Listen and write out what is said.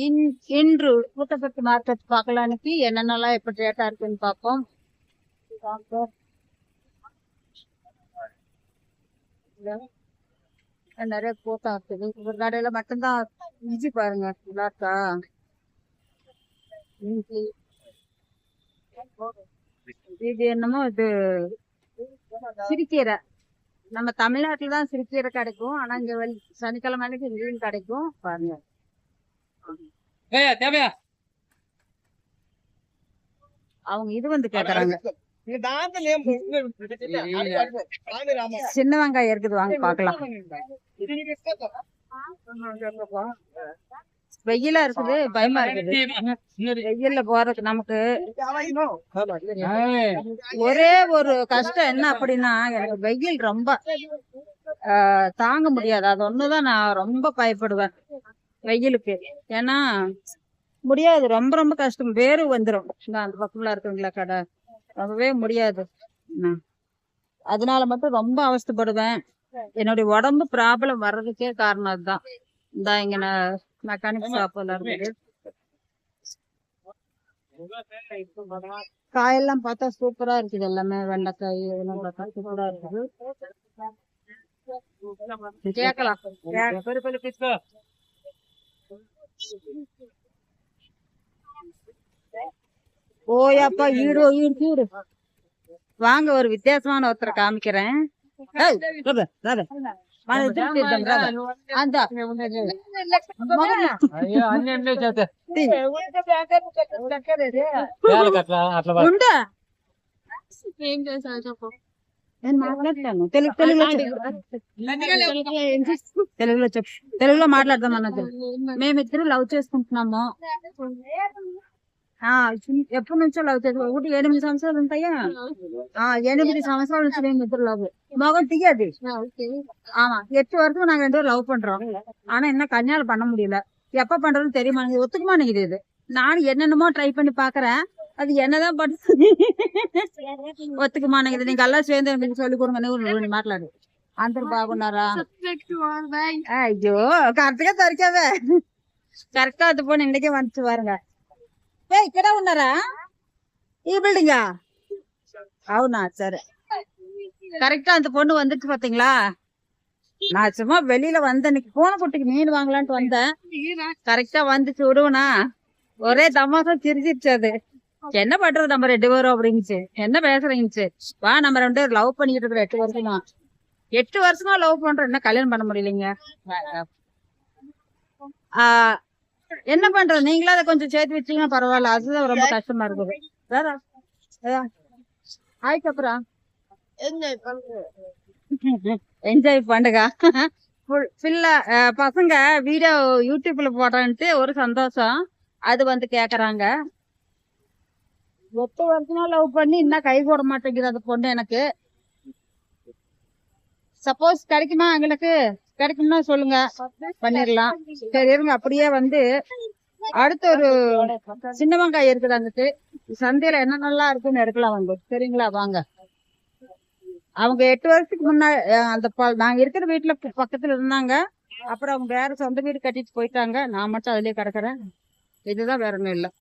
இன்- இன்று ஊட்டச்சத்து மார்க்கெட் பார்க்கலான்னுக்கு என்னென்னலாம் எப்படி ரேட்டாக இருக்குன்னு பார்ப்போம். இல்ல. நிறைய கூட்டம் இருக்குது. ஒரு கடையில் மட்டும்தான் இஞ்சி பாருங்க. நல்லாஇருக்கா இஞ்சி. இது என்னமோ இது சிரிக்கீரை நம்ம தமிழ்நாட்டில் தான் சிறுக்கீரை கிடைக்கும். ஆனால் இங்கே வெள்ளி- சனிக்கிழமை அன்னைக்கு இங்கேயும் கிடைக்கும். பாருங்க. ஏய் தேவையா? அவங்க இது வந்து கேக்குறாங்க. சின்ன வெங்காயம் இருக்குது வாங்க பாக்கலாம் வெயிலா இருக்குது பயமா இருக்குது. வெயில்ல போறதுக்கு நமக்கு ஒரே ஒரு கஷ்டம் என்ன அப்படின்னா எனக்கு வெயில் ரொம்ப ஆஹ், தாங்க முடியாது. அது ஒண்ணுதான் நான் ரொம்ப பயப்படுவேன். வெயிலுக்கு ஏன்னா முடியாது. ரொம்ப ரொம்ப கஷ்டம். வேறு வந்துரும். இந்த அந்த பக்கம்ல இருக்குங்களா கடை? ரொம்பவே முடியாது. அதனால மட்டும் ரொம்ப அவஸ்தைப்படுவேன். என்னுடைய உடம்பு ப்ராப்ளம் வர்றதுக்கே காரணம் அதுதான். இந்த இங்க நான் மெக்கானிக் ஷாப்ல இருக்குது. காயெல்லாம் பார்த்தா சூப்பரா இருக்குது எல்லாமே. வெண்டைக்காய் இதெல்லாம் பார்த்தா சூப்பரா இருக்குது. பிஸ்கோ ஓயாப்பா ஈடு ஈடு ஈடு வாங்க ஒரு வித்தியாசமான ஒருத்தரை காமிக்கிறேன் ஏய், ராபா, ராபா. வாங்க, திருப்பி இந்தோம், ராபா. அந்த అయ్యో అన్ని అన్ని చేస్తే தீ. వేల కట్ల అట్లా పా- ఉండా నేను మాట్లాడతాను తెలుగు తెలుగులో చెప్పు. తెలుగులో చెప్పు తెలుగులో మాట్లాడదాం అన్నది మేమిద్దరు లవ్ చేసుకుంటున్నాము ఆ ఎప్పటి నుంచో లవ్ చేసి ఒకటి ఎనిమిది సంవత్సరాలు ఉంటాయా ఆ ఎనిమిది సంవత్సరాల నుంచి మేము ఇద్దరు లవ్ மகன் தெரியாது ஆமா எட்டு வருஷம் நாங்க ரெண்டு பேரும் லவ் பண்றோம் ஆனா என்ன கல்யாணம் பண்ண முடியல எப்ப பண்றதுன்னு தெரிய மாட்டேங்குது ஒத்துக்க மாட்டேங்குது இது நானும் என்னென்னமோ ட்ரை பண்ணி பாக்குறேன் அது என்னதான் பண்ணுது ఒత్తుకు మానేది నీకు అల్లా చేయండి మీకు சொல்லி கொடுங்க నువ్వు మాట్లాడు అందరు బాగున్నారా అయ్యో కరెక్ట్ గా దొరికావే కరెక్ట్ అది పోనీ ఇంటికి మంచి వారుగా ఏ ఇక్కడ ఉన్నారా ఈ బిల్డింగా అవునా సరే கரெக்டா அந்த பொண்ணு வந்துச்சு பாத்தீங்களா நான் சும்மா வெளியில வந்தேன் இன்னைக்கு பூனை குட்டிக்கு மீன் வாங்கலான்ட்டு வந்தேன் கரெக்டா வந்துச்சு விடுவனா ஒரே தமாசா சிரிச்சிருச்சு அது என்ன பண்றது நம்ம ரெண்டு பேரும் அப்படிங்குச்சு என்ன பேசுறீங்கச்சு வா நம்ம ரெண்டு பேரும் லவ் பண்ணிட்டு இருக்கிற எட்டு வருஷமா. எட்டு வருஷமா லவ் பண்றோம். என்ன கல்யாணம் பண்ண முடியலைங்க? ஆ, என்ன பண்றது? நீங்களா அதை கொஞ்சம் சேர்த்து வச்சீங்கன்னா பரவாயில்ல. அதுதான் ரொம்ப கஷ்டமா இருக்குது. வேற. அதுக்கப்புறம் என்ஜாய் பண்ணுங்க. ஃபுல்ல பசங்க வீடியோ யூடியூப்ல போடுறான்ட்டு ஒரு சந்தோஷம். அது வந்து கேக்குறாங்க. எட்டு வருஷமா லவ் பண்ணி இன்னும் கை போட மாட்டேங்குது அந்த பொண்ணு எனக்கு. சப்போஸ் கிடைக்குமா எங்களுக்கு? கிடைக்கும்னா சொல்லுங்க. பண்ணிடலாம் சரி இருங்க. அப்படியே வந்து அடுத்த ஒரு சின்ன வெங்காயம் இருக்குது அங்கிட்டு. சந்தையில என்ன நல்லா இருக்குன்னு எடுக்கலாம் வாங்க. சரிங்களா? வாங்க. அவங்க எட்டு வருஷத்துக்கு முன்னாடி அந்த நாங்க இருக்கிற வீட்டுல பக்கத்துல இருந்தாங்க. அப்புறம் அவங்க வேற சொந்த வீடு கட்டிட்டு போயிட்டாங்க. நான் மட்டும் அதுலயே கிடக்குறேன். இதுதான் வேற ஒன்றும் இல்லை.